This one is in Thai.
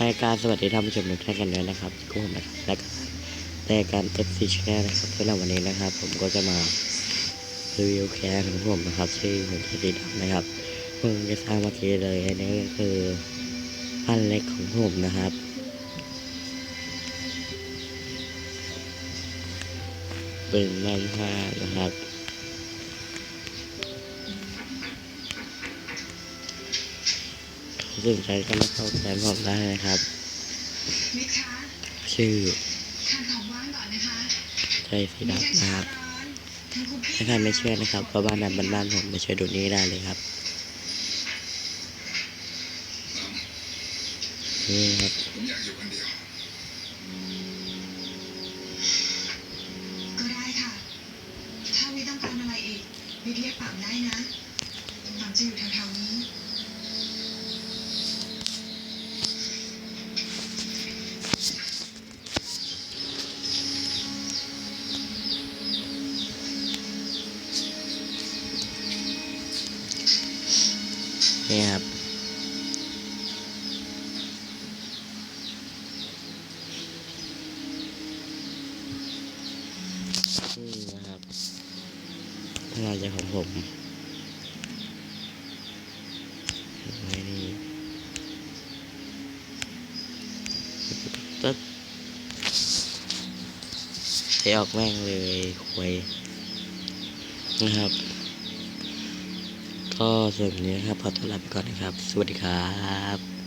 ให้การสวัสดีท่านผู้ชมทุกท่านกันด้วยนะครับก็ผมนะครับและก็แต่การ FC Channel นะครับสำหรับวันนี้นะครับ ผมก็จะมารีวิวแคนของผมนะครับชื่อผมสีดำนะครับเพิ่งจะสร้างเมื่อกี้เลยอันนี้ก็คือพันเล็กของผมนะครับเป็นมันห้านะครับ สนใจก็มาเข้าแคนผมได้นะครับมิตรคะชื่อทานของว่างก่อนนะคะใจสีดำนะครับทั้งคุกกี้ถ้าใครไม่เชื่อนะครับก็บ้านนั้นบ้านๆผมไปช่วยดูนี้ได้เลยครับนี่นะครับผมอยากอยู่คนเดียวก็ได้ค่ะถ้าวิต้องการอะไรอีกวิเรียกปังได้นะปังจะอยู่แถว นี่ครับ นี่นะครับถ้าเราจะของผมไว้นี่ตึ๊ดใช้ออกแม่งเลยควยนะครับ ก็ส่วนนี้ครับขอตัวลาไปก่อนนะครับ สวัสดีครับ